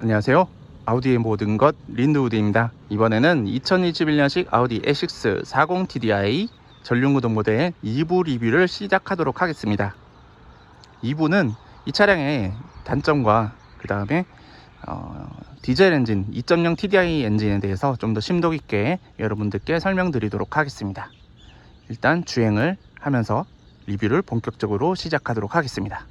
안녕하세요. 아우디의 모든 것 린드우드입니다. 이번에는 2021년식 아우디 A6 40TDI 전륜구동 모델 2부 리뷰를 시작하도록 하겠습니다. 2부는 이 차량의 단점과 그 다음에 어, 디젤 엔진 2.0 TDI 엔진에 대해서 좀 더 심도 있게 여러분들께 설명드리도록 하겠습니다. 일단 주행을 하면서 리뷰를 본격적으로 시작하도록 하겠습니다.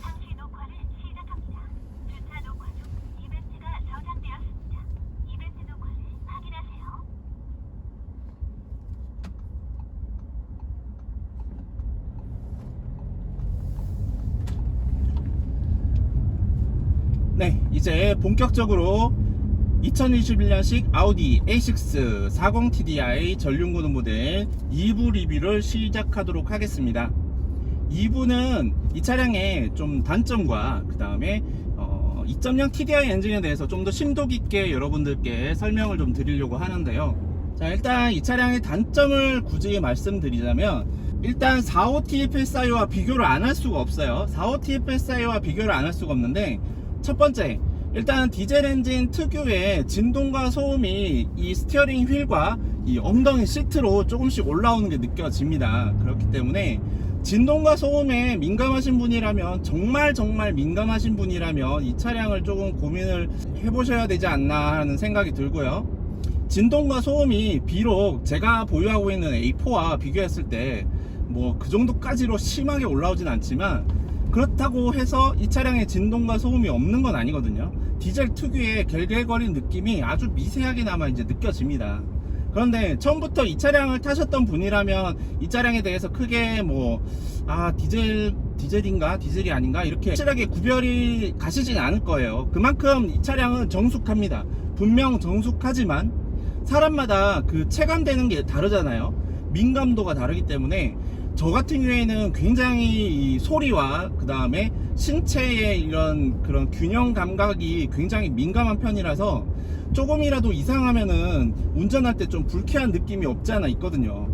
상시 녹화를 시작합니다. 주차 녹화 중 이벤트가 저장되었습니다. 이벤트 녹화를 확인하세요. 네, 이제 본격적으로 2021년식 아우디 A6 40TDI 전륜구동 모델 2부 리뷰를 시작하도록 하겠습니다. 2부는 이 차량의 좀 단점과 그 다음에 2.0 TDI 엔진에 대해서 좀 더 심도 깊게 여러분들께 설명을 좀 드리려고 하는데요. 자, 일단 이 차량의 단점을 굳이 말씀드리자면 일단 45TFSI와 비교를 안 할 수가 없어요. 45TFSI와 비교를 안 할 수가 없는데 첫 번째, 일단 디젤 엔진 특유의 진동과 소음이 이 스티어링 휠과 이 엉덩이 시트로 조금씩 올라오는 게 느껴집니다. 그렇기 때문에 진동과 소음에 민감하신 분이라면 정말 정말 민감하신 분이라면 이 차량을 조금 고민을 해보셔야 되지 않나 하는 생각이 들고요. 진동과 소음이 비록 제가 보유하고 있는 A4와 비교했을 때 뭐 그 정도까지로 심하게 올라오진 않지만 그렇다고 해서 이 차량에 진동과 소음이 없는 건 아니거든요. 디젤 특유의 갤갤거리는 느낌이 아주 미세하게나마 이제 느껴집니다. 그런데 처음부터 이 차량을 타셨던 분이라면 이 차량에 대해서 크게 뭐, 아, 디젤, 디젤인가? 디젤이 아닌가? 이렇게 확실하게 구별이 가시진 않을 거예요. 그만큼 이 차량은 정숙합니다. 분명 정숙하지만 사람마다 그 체감되는 게 다르잖아요. 민감도가 다르기 때문에 저 같은 경우에는 굉장히 이 소리와 그 다음에 신체의 이런 그런 균형 감각이 굉장히 민감한 편이라서 조금이라도 이상하면은 운전할 때 좀 불쾌한 느낌이 없지 않아 있거든요.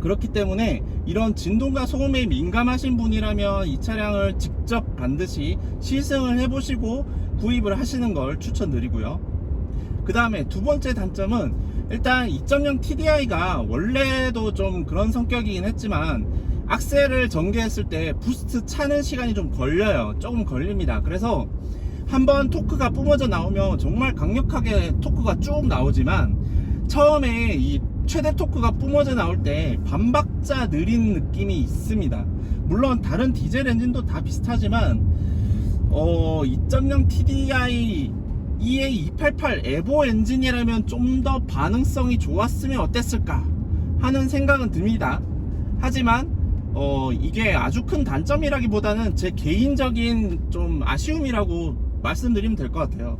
그렇기 때문에 이런 진동과 소음에 민감하신 분이라면 이 차량을 직접 반드시 시승을 해보시고 구입을 하시는 걸 추천드리고요. 그 다음에 두 번째 단점은 일단 2.0 TDI가 원래도 좀 그런 성격이긴 했지만 악셀을 전개했을 때 부스트 차는 시간이 좀 걸려요. 조금 걸립니다. 그래서 한번 토크가 뿜어져 나오면 정말 강력하게 토크가 쭉 나오지만 처음에 이 최대 토크가 뿜어져 나올 때 반박자 느린 느낌이 있습니다. 물론 다른 디젤 엔진도 다 비슷하지만 어, 2.0 TDI EA288 에보 엔진이라면 좀 더 반응성이 좋았으면 어땠을까 하는 생각은 듭니다. 하지만 어, 이게 아주 큰 단점이라기보다는 제 개인적인 좀 아쉬움이라고 말씀드리면 될 것 같아요.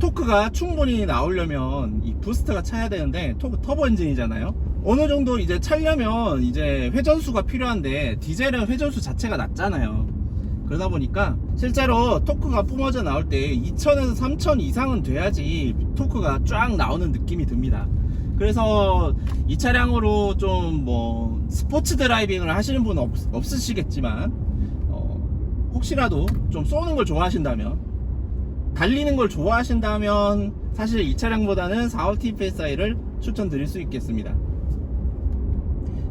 토크가 충분히 나오려면 이 부스트가 차야 되는데 토크 터보 엔진이잖아요. 어느 정도 이제 차려면 이제 회전수가 필요한데 디젤은 회전수 자체가 낮잖아요. 그러다 보니까 실제로 토크가 뿜어져 나올 때 2000에서 3000 이상은 돼야지 토크가 쫙 나오는 느낌이 듭니다. 그래서 이 차량으로 좀 뭐 스포츠 드라이빙을 하시는 분은 없, 없으시겠지만 어, 혹시라도 좀 쏘는 걸 좋아하신다면 달리는 걸 좋아하신다면 사실 이 차량보다는 4월 TFSI를 추천드릴 수 있겠습니다.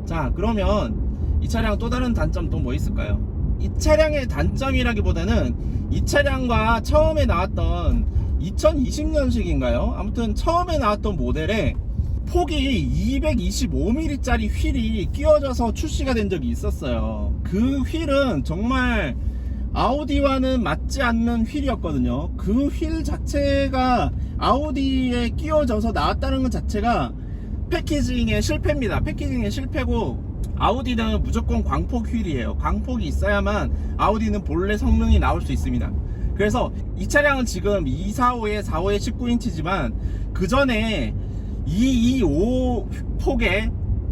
자 그러면 이 차량 또 다른 단점 또 뭐 있을까요? 이 차량의 단점이라기보다는 이 차량과 처음에 나왔던 2020년식인가요? 아무튼 처음에 나왔던 모델에 폭이 225mm짜리 휠이 끼워져서 출시가 된 적이 있었어요. 그 휠은 정말 아우디와는 맞지 않는 휠이었거든요. 그 휠 자체가 아우디에 끼워져서 나왔다는 것 자체가 패키징의 실패입니다. 패키징의 실패고 아우디는 무조건 광폭 휠이에요. 광폭이 있어야만 아우디는 본래 성능이 나올 수 있습니다. 그래서 이 차량은 지금 245에 45에 19인치지만 그 전에 225 폭의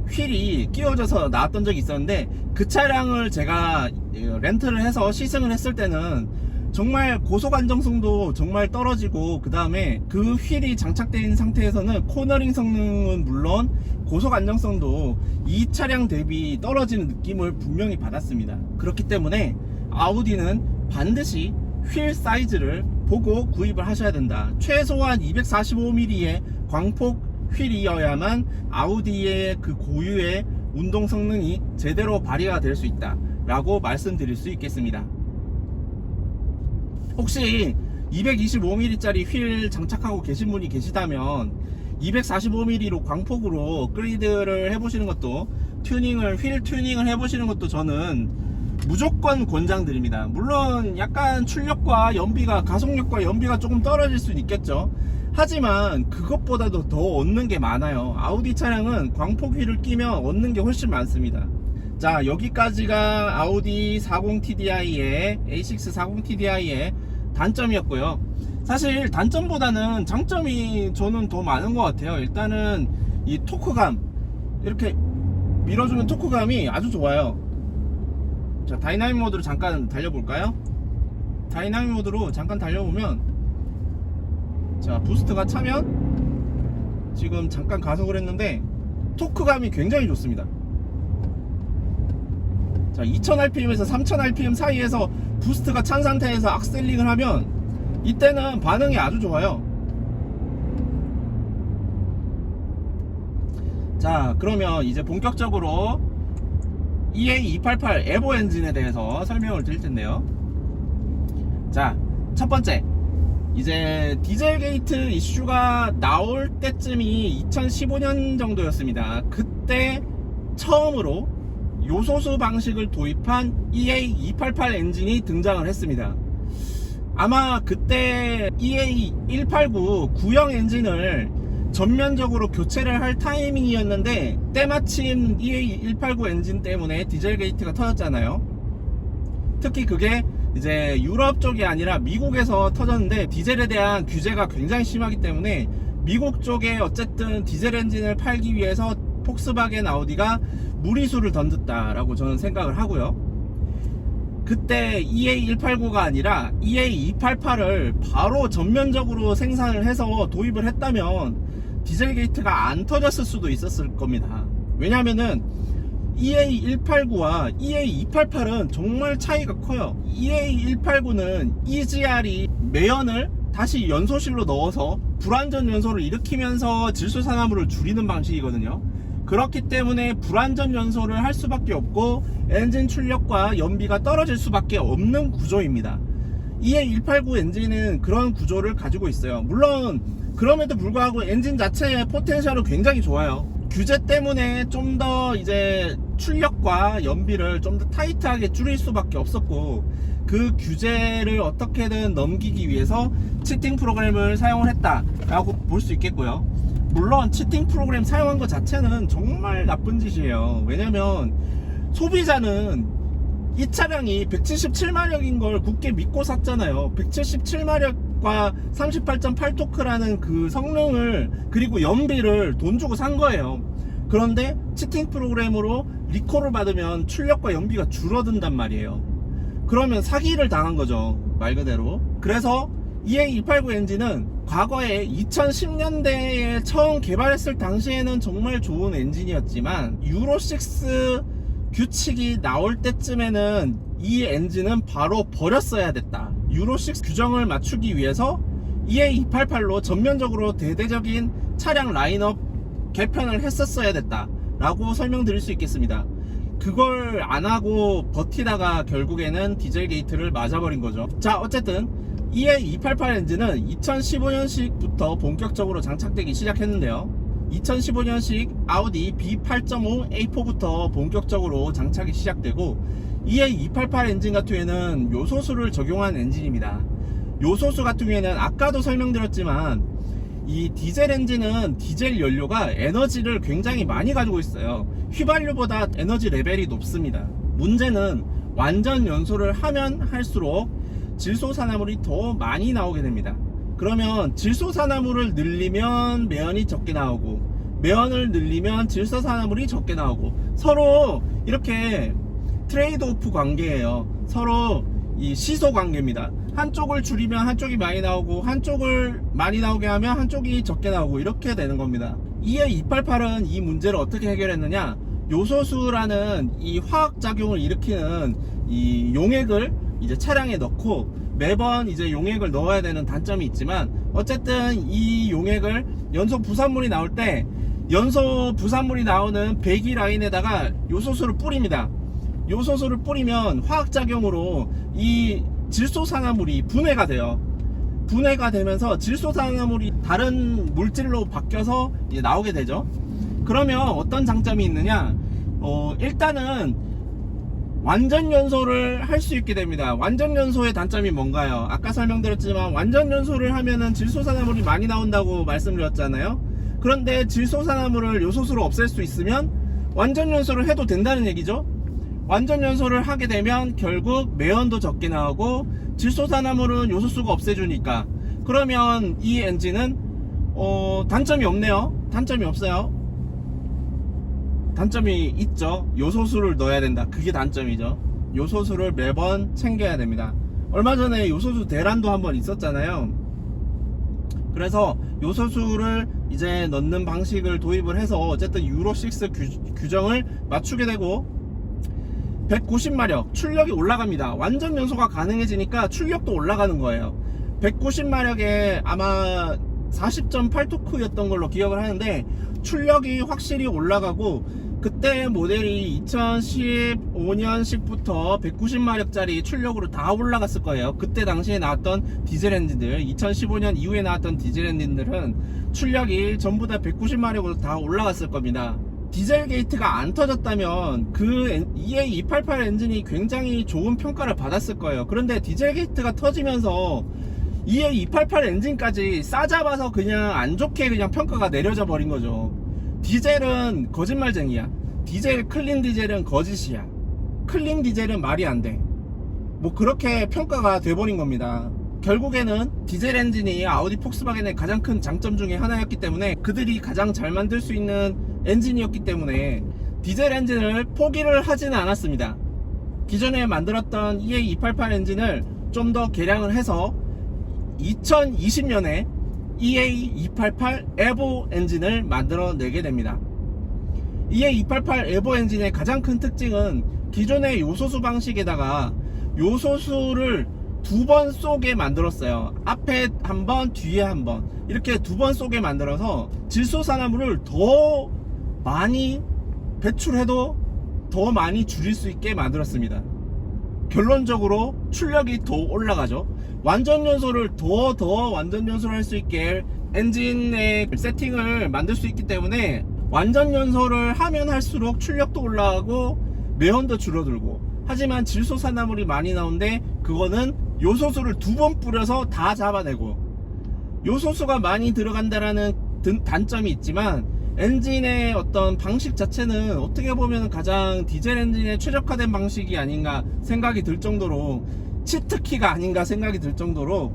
휠이 끼워져서 나왔던 적이 있었는데 그 차량을 제가 렌트를 해서 시승을 했을 때는 정말 고속 안정성도 정말 떨어지고 그 다음에 그 휠이 있는 상태에서는 코너링 성능은 물론 고속 안정성도 이 차량 대비 떨어지는 느낌을 분명히 받았습니다. 그렇기 때문에 아우디는 반드시 휠 사이즈를 보고 구입을 하셔야 된다. 최소한 245mm의 광폭 휠이어야만 아우디의 그 고유의 운동 성능이 제대로 발휘가 될 수 있다 라고 말씀드릴 수 있겠습니다 혹시 225mm짜리 휠 장착하고 계신 분이 계시다면 245mm로 광폭으로 그리드를 해보시는 것도 튜닝을 휠 튜닝을 해보시는 것도 저는 무조건 권장드립니다. 물론 약간 출력과 연비가 가속력과 연비가 조금 떨어질 수는 있겠죠. 하지만 그것보다도 더 얻는 게 많아요. 아우디 차량은 광폭 휠을 끼면 얻는 게 훨씬 많습니다. 자 여기까지가 아우디 40TDI의 A6 40TDI의 단점이었고요. 사실 단점보다는 장점이 저는 더 많은 것 같아요. 일단은 이 토크감 이렇게 밀어주는 토크감이 아주 좋아요. 자 다이나믹 모드로 잠깐 달려볼까요? 다이나믹 모드로 잠깐 달려보면 자 부스트가 차면 지금 잠깐 가속을 했는데 토크감이 굉장히 좋습니다 자, 2000rpm에서 3000rpm 사이에서 부스트가 찬 상태에서 악셀링을 하면 이때는 반응이 아주 좋아요. 자, 그러면 이제 본격적으로 EA288 에보 엔진에 대해서 설명을 드릴 텐데요. 자, 첫 번째. 이제 디젤 게이트 이슈가 나올 때쯤이 2015년 정도였습니다. 그때 처음으로 요소수 방식을 도입한 EA288 엔진이 등장을 했습니다. 아마 그때 EA189 구형 엔진을 전면적으로 교체를 할 타이밍이었는데 때마침 EA189 엔진 때문에 디젤 게이트가 터졌잖아요. 특히 그게 이제 유럽 쪽이 아니라 미국에서 터졌는데 디젤에 대한 규제가 굉장히 심하기 때문에 미국 쪽에 어쨌든 디젤 엔진을 팔기 위해서 폭스바겐 아우디가 무리수를 던졌다라고 저는 생각을 하고요. 그때 EA189가 아니라 EA288을 바로 전면적으로 생산을 해서 도입을 했다면 디젤 게이트가 안 터졌을 수도 있었을 겁니다. 왜냐면은 EA189와 EA288은 정말 차이가 커요. EA189는 EGR이 매연을 다시 연소실로 넣어서 불완전 연소를 일으키면서 질소 산화물을 줄이는 방식이거든요. 그렇기 때문에 불완전 연소를 할 수밖에 없고 엔진 출력과 연비가 떨어질 수밖에 없는 구조입니다. EA189 엔진은 그런 구조를 가지고 있어요. 물론 그럼에도 불구하고 엔진 자체의 포텐셜은 굉장히 좋아요. 규제 때문에 좀 더 이제 출력과 연비를 좀 더 타이트하게 줄일 수밖에 없었고 그 규제를 어떻게든 넘기기 위해서 치팅 프로그램을 사용을 했다라고 볼 수 있겠고요. 물론 치팅 프로그램 사용한 것 자체는 정말 나쁜 짓이에요. 왜냐면 소비자는 이 차량이 177마력인 걸 굳게 믿고 샀잖아요. 177마력과 38.8토크라는 그 성능을 그리고 연비를 돈 주고 산 거예요. 그런데 치팅 프로그램으로 리콜을 받으면 출력과 연비가 줄어든단 말이에요. 그러면 사기를 당한 거죠. 말 그대로. 그래서 EA289 엔진은 과거에 2010년대에 처음 개발했을 당시에는 정말 좋은 엔진이었지만 유로6 규칙이 나올 때쯤에는 이 엔진은 바로 버렸어야 됐다. 유로6 규정을 맞추기 위해서 EA288로 전면적으로 대대적인 차량 라인업 개편을 했었어야 됐다. 라고 설명드릴 수 있겠습니다. 그걸 안 하고 버티다가 결국에는 디젤 게이트를 맞아버린 거죠. 자, 어쨌든 EA288 엔진은 2015년식부터 본격적으로 장착되기 시작했는데요. 2015년식 아우디 B8.5 A4부터 본격적으로 장착이 시작되고 EA288 엔진 같은 경우에는 요소수를 적용한 엔진입니다. 요소수 같은 경우에는 아까도 설명드렸지만 이 디젤 엔진은 디젤 연료가 에너지를 굉장히 많이 가지고 있어요. 휘발유보다 에너지 레벨이 높습니다. 문제는 완전 연소를 하면 할수록 질소산화물이 더 많이 나오게 됩니다. 그러면 질소산화물을 늘리면 매연이 적게 나오고 매연을 늘리면 질소산화물이 적게 나오고 서로 이렇게 트레이드 오프 관계예요. 서로 이 시소 관계입니다. 한쪽을 줄이면 한쪽이 많이 나오고 한쪽을 많이 나오게 하면 한쪽이 적게 나오고 이렇게 되는 겁니다. 이에 288은 이 문제를 어떻게 해결했느냐? 요소수라는 이 화학 작용을 일으키는 이 용액을 이제 차량에 넣고 매번 이제 용액을 넣어야 되는 단점이 있지만 어쨌든 이 용액을 연소 부산물이 나올 때 연소 부산물이 나오는 배기 라인에다가 요소수를 뿌립니다. 요소수를 뿌리면 화학작용으로 이 질소산화물이 분해가 돼요. 분해가 되면서 질소산화물이 다른 물질로 바뀌어서 나오게 되죠. 그러면 어떤 장점이 있느냐? 어, 일단은 완전 연소를 할 수 있게 됩니다. 완전 연소의 단점이 뭔가요? 아까 설명드렸지만 완전 연소를 하면은 질소산화물이 많이 나온다고 말씀드렸잖아요. 그런데 질소산화물을 요소수로 없앨 수 있으면 완전 연소를 해도 된다는 얘기죠. 완전 연소를 하게 되면 결국 매연도 적게 나오고 질소산화물은 요소수가 없애주니까 그러면 이 엔진은 어, 단점이 없네요. 단점이 없어요. 단점이 있죠. 요소수를 넣어야 된다. 그게 단점이죠. 요소수를 매번 챙겨야 됩니다. 얼마 전에 요소수 대란도 한번 있었잖아요. 그래서 요소수를 이제 넣는 방식을 도입을 해서 어쨌든 유로 6 규 정을 맞추게 되고 190마력 출력이 올라갑니다. 완전 연소가 가능해지니까 출력도 올라가는 거예요. 190마력에 아마 40.8토크였던 걸로 기억을 하는데 출력이 확실히 올라가고 그때 모델이 2015년식부터 190마력짜리 출력으로 다 올라갔을 거예요. 그때 당시에 나왔던 디젤 엔진들, 2015년 이후에 나왔던 디젤 엔진들은 출력이 전부 다 190마력으로 다 올라갔을 겁니다. 디젤 게이트가 안 터졌다면 그 EA288 엔진이 굉장히 좋은 평가를 받았을 거예요. 그런데 디젤 게이트가 터지면서 EA288 엔진까지 싸잡아서 그냥 안 좋게 그냥 평가가 내려져 버린 거죠. 디젤은 거짓말쟁이야. 디젤 클린 디젤은 거짓이야. 클린 디젤은 말이 안 돼. 뭐 그렇게 평가가 돼버린 겁니다. 결국에는 디젤 엔진이 아우디 폭스바겐의 가장 큰 장점 중에 하나였기 때문에 그들이 가장 잘 만들 수 있는 엔진이었기 때문에 디젤 엔진을 포기를 하지는 않았습니다. 기존에 만들었던 EA288 엔진을 좀 더 개량을 해서 2020년에 EA288 에보 엔진을 만들어내게 됩니다. EA288 에보 엔진의 가장 큰 특징은 기존의 요소수 방식에다가 요소수를 두 번 쏘게 만들었어요. 앞에 한 번, 뒤에 한 번. 이렇게 두 번 쏘게 만들어서 질소산화물을 더 많이 배출해도 더 많이 줄일 수 있게 만들었습니다. 결론적으로 출력이 더 올라가죠. 완전 연소를 더 더 완전 연소를 할 수 있게 엔진의 세팅을 만들 수 있기 때문에 완전 연소를 하면 할수록 출력도 올라가고 매연도 줄어들고. 하지만 질소 산화물이 많이 나오는데 그거는 요소수를 두 번 뿌려서 다 잡아내고. 요소수가 많이 들어간다라는 든- 단점이 있지만 엔진의 어떤 방식 자체는 어떻게 보면 가장 디젤 엔진에 최적화된 방식이 아닌가 생각이 들 정도로 치트키가 아닌가 생각이 들 정도로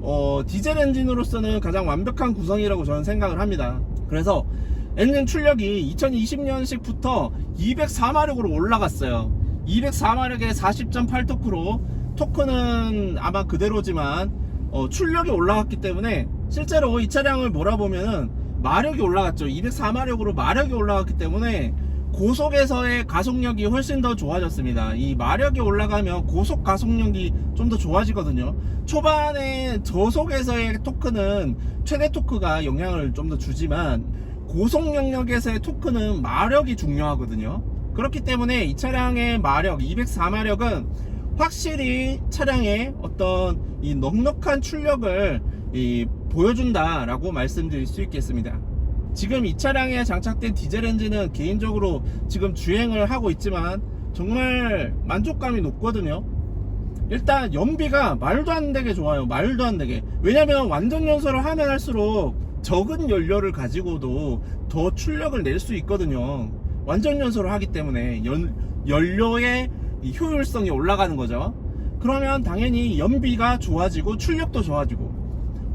어, 디젤 엔진으로서는 가장 완벽한 구성이라고 저는 생각을 합니다. 그래서 엔진 출력이 2020년식부터 204마력으로 올라갔어요. 204마력에 40.8토크로 토크는 아마 그대로지만 어, 출력이 올라갔기 때문에 실제로 이 차량을 몰아보면은 마력이 올라갔죠. 204마력으로 마력이 올라갔기 때문에 고속에서의 가속력이 훨씬 더 좋아졌습니다. 이 마력이 올라가면 고속 가속력이 좀 더 좋아지거든요. 초반에 저속에서의 토크는 최대 토크가 영향을 좀 더 주지만 고속 영역에서의 토크는 마력이 중요하거든요. 그렇기 때문에 이 차량의 마력 204마력은 확실히 차량의 어떤 이 넉넉한 출력을 이 보여준다라고 말씀드릴 수 있겠습니다. 지금 이 차량에 장착된 디젤 엔진은 개인적으로 지금 주행을 하고 있지만 정말 만족감이 높거든요. 일단 연비가 말도 안 되게 좋아요. 말도 안 되게. 왜냐면 완전 연소를 하면 할수록 적은 연료를 가지고도 더 출력을 낼 수 있거든요. 완전 연소를 하기 때문에 연, 연료의 이 효율성이 올라가는 거죠. 그러면 당연히 연비가 좋아지고 출력도 좋아지고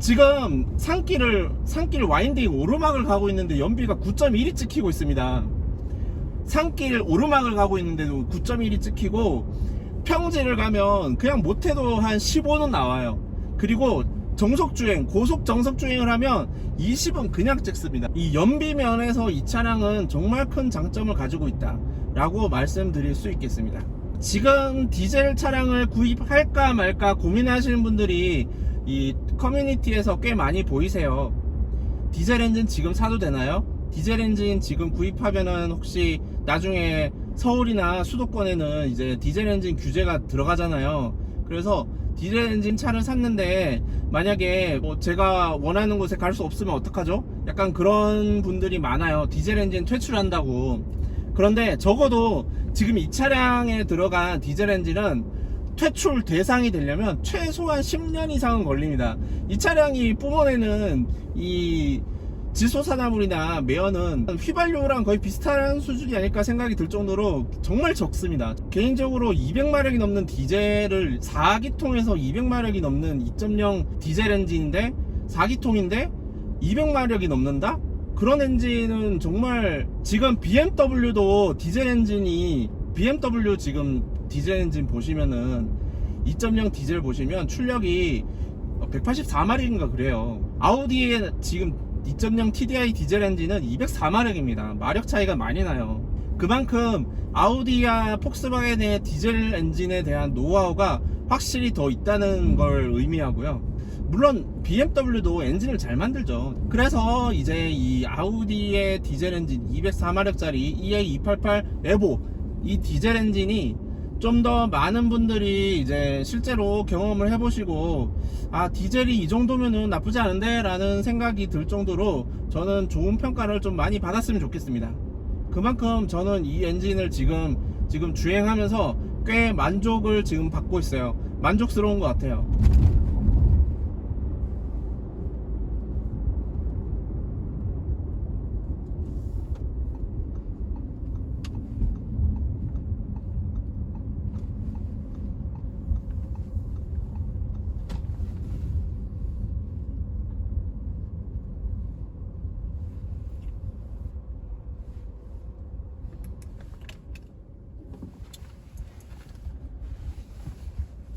지금 산길을 산길 와인딩 오르막을 가고 있는데 연비가 9.1이 찍히고 있습니다. 산길 오르막을 가고 있는데도 9.1이 찍히고 평지를 가면 그냥 못해도 한 15는 나와요. 그리고 정속 주행, 고속 정속 주행을 하면 20은 그냥 찍습니다. 이 연비 면에서 이 차량은 정말 큰 장점을 가지고 있다 라고 말씀드릴 수 있겠습니다. 지금 디젤 차량을 구입할까 말까 고민하시는 분들이 이 커뮤니티에서 꽤 많이 보이세요. 디젤 엔진 지금 사도 되나요? 디젤 엔진 지금 구입하면은 혹시 나중에 서울이나 수도권에는 이제 디젤 엔진 규제가 들어가잖아요. 그래서 디젤 엔진 차를 샀는데 만약에 뭐 제가 원하는 곳에 갈 수 없으면 어떡하죠? 약간 그런 분들이 많아요. 디젤 엔진 퇴출한다고. 그런데 적어도 지금 이 차량에 들어간 디젤 엔진은 퇴출 대상이 되려면 최소한 10년 이상은 걸립니다. 이 차량이 뿜어내는 이 질소산화물이나 매연은 휘발유랑 거의 비슷한 수준이 아닐까 생각이 들 정도로 정말 적습니다. 개인적으로 200마력이 넘는 디젤을 4기통에서 200마력이 넘는 2.0 디젤 엔진인데 4기통인데 200마력이 넘는다? 그런 엔진은 정말 지금 BMW도 디젤 엔진이 BMW 지금 디젤 엔진 보시면은 2.0 디젤 보시면 출력이 184마력인가 그래요. 아우디의 지금 2.0 TDI 디젤 엔진은 204마력입니다. 마력 차이가 많이 나요. 그만큼 아우디와 폭스바겐의 디젤 엔진에 대한 노하우가 확실히 더 있다는 걸 의미하고요. 물론 BMW도 엔진을 잘 만들죠. 그래서 이제 이 아우디의 디젤 엔진 204마력짜리 EA288 에보 이 디젤 엔진이 좀 더 많은 분들이 이제 실제로 경험을 해보시고 아 디젤이 이 정도면은 나쁘지 않은데? 라는 생각이 들 정도로 저는 좋은 평가를 좀 많이 받았으면 좋겠습니다. 그만큼 저는 이 엔진을 지금 지금 주행하면서 꽤 만족을 지금 받고 있어요. 만족스러운 것 같아요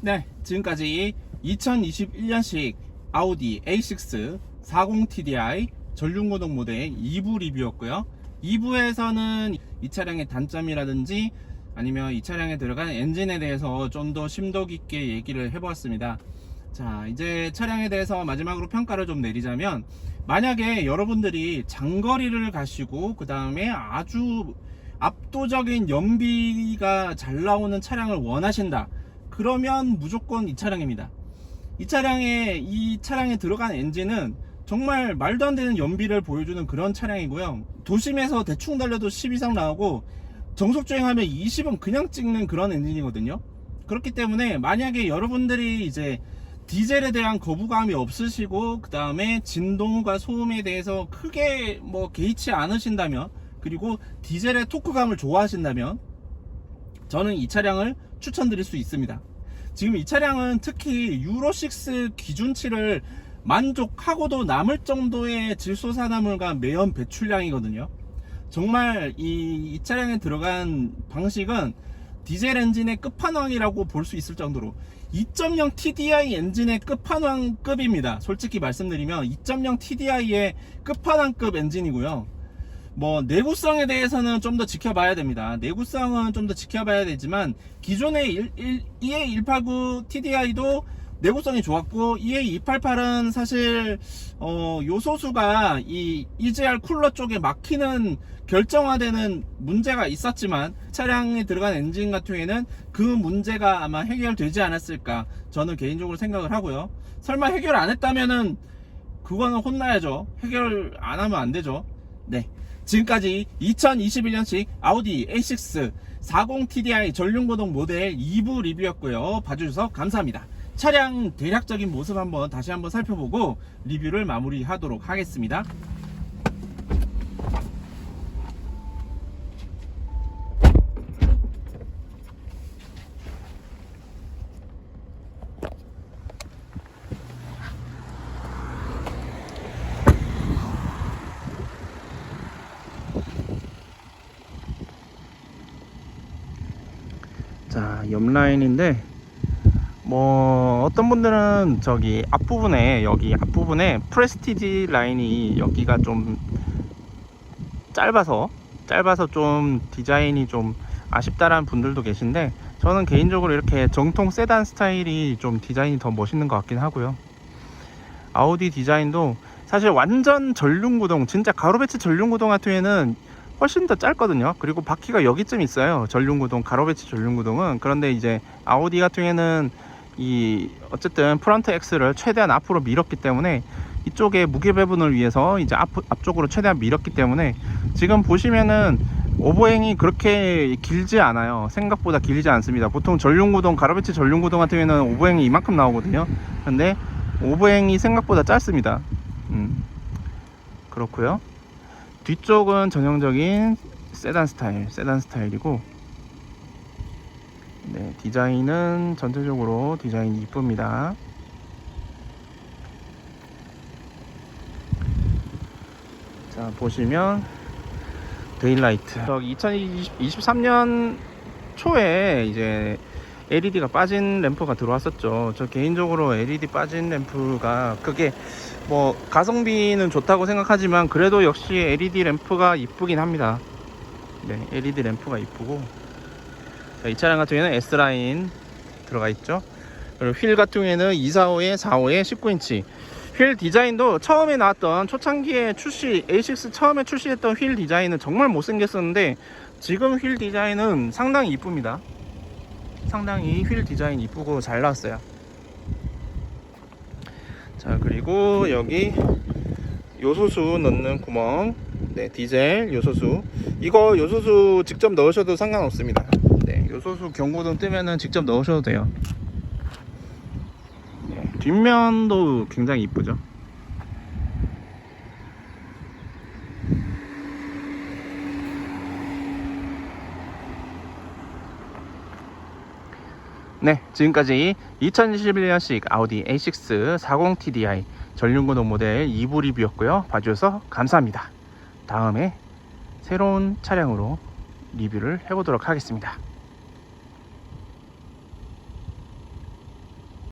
네, 지금까지 2021년식 아우디 A6 40TDI 전륜고동 모델 2부 리뷰였고요. 2부에서는 이 차량의 단점이라든지 아니면 이 차량에 들어간 엔진에 대해서 좀 더 심도 깊게 얘기를 해보았습니다. 자, 이제 차량에 대해서 마지막으로 평가를 좀 내리자면 만약에 여러분들이 장거리를 가시고 그 다음에 아주 압도적인 연비가 잘 나오는 차량을 원하신다. 그러면 무조건 이 차량입니다. 이 차량에 이 차량에 들어간 엔진은 정말 말도 안 되는 연비를 보여주는 그런 차량이고요. 도심에서 대충 달려도 10 이상 나오고 정속 주행하면 20은 그냥 찍는 그런 엔진이거든요. 그렇기 때문에 만약에 여러분들이 이제 디젤에 대한 거부감이 없으시고 그 다음에 진동과 소음에 대해서 크게 뭐 개의치 않으신다면 그리고 디젤의 토크감을 좋아하신다면 저는 이 차량을 추천드릴 수 있습니다. 지금 이 차량은 특히 유로6 기준치를 만족하고도 남을 정도의 질소산화물과 매연 배출량이거든요. 정말 이, 이 차량에 들어간 방식은 디젤 엔진의 끝판왕이라고 볼 수 있을 정도로 2.0 TDI 엔진의 끝판왕급입니다. 솔직히 말씀드리면 2.0 TDI의 끝판왕급 엔진이고요. 뭐 내구성에 대해서는 좀 더 지켜봐야 됩니다. 내구성은 좀 더 지켜봐야 되지만 기존의 EA189 TDI도 내구성이 좋았고 EA288은 사실 어, 요소수가 이 EGR 쿨러 쪽에 막히는 결정화되는 문제가 있었지만 차량에 들어간 엔진 같은 경우에는 그 문제가 아마 해결되지 않았을까 저는 개인적으로 생각을 하고요. 설마 해결 안 했다면은 그거는 혼나야죠. 해결 안 하면 안 되죠. 네. 지금까지 2021년식 아우디 A6 40TDI 전륜고동 모델 2부 리뷰였고요. 봐주셔서 감사합니다. 차량 대략적인 모습 한번 다시 한번 살펴보고 리뷰를 마무리하도록 하겠습니다. 옆 라인인데 뭐 어떤 분들은 저기 앞부분에 여기 앞부분에 프레스티지 라인이 여기가 좀 짧아서 짧아서 좀 디자인이 좀 아쉽다라는 분들도 계신데 저는 개인적으로 이렇게 정통 세단 스타일이 좀 디자인이 더 멋있는 것 같긴 하고요. 아우디 디자인도 사실 완전 전륜구동 진짜 가로배치 전륜구동 같은 경우에는 훨씬 더 짧거든요. 그리고 바퀴가 여기쯤 있어요. 전륜구동 가로배치 전륜구동은. 그런데 이제 아우디 같은 경우에는 이 어쨌든 프런트 엑스를 최대한 앞으로 밀었기 때문에 이쪽에 무게 배분을 위해서 이제 앞, 앞쪽으로 최대한 밀었기 때문에 지금 보시면은 오버행이 그렇게 길지 않아요. 생각보다 길지 않습니다. 보통 전륜구동 가로배치 전륜구동 같은 경우에는 오버행이 이만큼 나오거든요. 근데 오버행이 생각보다 짧습니다. 음, 그렇고요 뒤쪽은 전형적인 세단 스타일 세단 스타일이고 네, 디자인은 전체적으로 디자인이 이쁩니다. 자 보시면 데일라이트. 저기 2023년 초에 이제 LED가 빠진 램프가 들어왔었죠. 저 개인적으로 LED 빠진 램프가 그게 뭐 가성비는 좋다고 생각하지만 그래도 역시 LED 램프가 이쁘긴 합니다. 네 LED 램프가 이쁘고. 자, 이 차량 같은 경우에는 S라인 들어가 있죠. 그리고 휠 같은 경우에는 245에 45에 19인치. 휠 디자인도 처음에 나왔던 초창기에 출시 A6 처음에 출시했던 휠 디자인은 정말 못생겼었는데 지금 휠 디자인은 상당히 이쁩니다 상당히 휠 디자인 이쁘고 잘 나왔어요. 자 그리고 여기 요소수 넣는 구멍. 네 디젤 요소수. 이거 요소수 직접 넣으셔도 상관없습니다. 네 요소수 경고등 뜨면은 직접 넣으셔도 돼요. 네, 뒷면도 굉장히 이쁘죠 네, 지금까지 2021년식 아우디 A6 40TDI 전륜구동 모델 2부 리뷰였고요. 봐주셔서 감사합니다. 다음에 새로운 차량으로 리뷰를 해보도록 하겠습니다.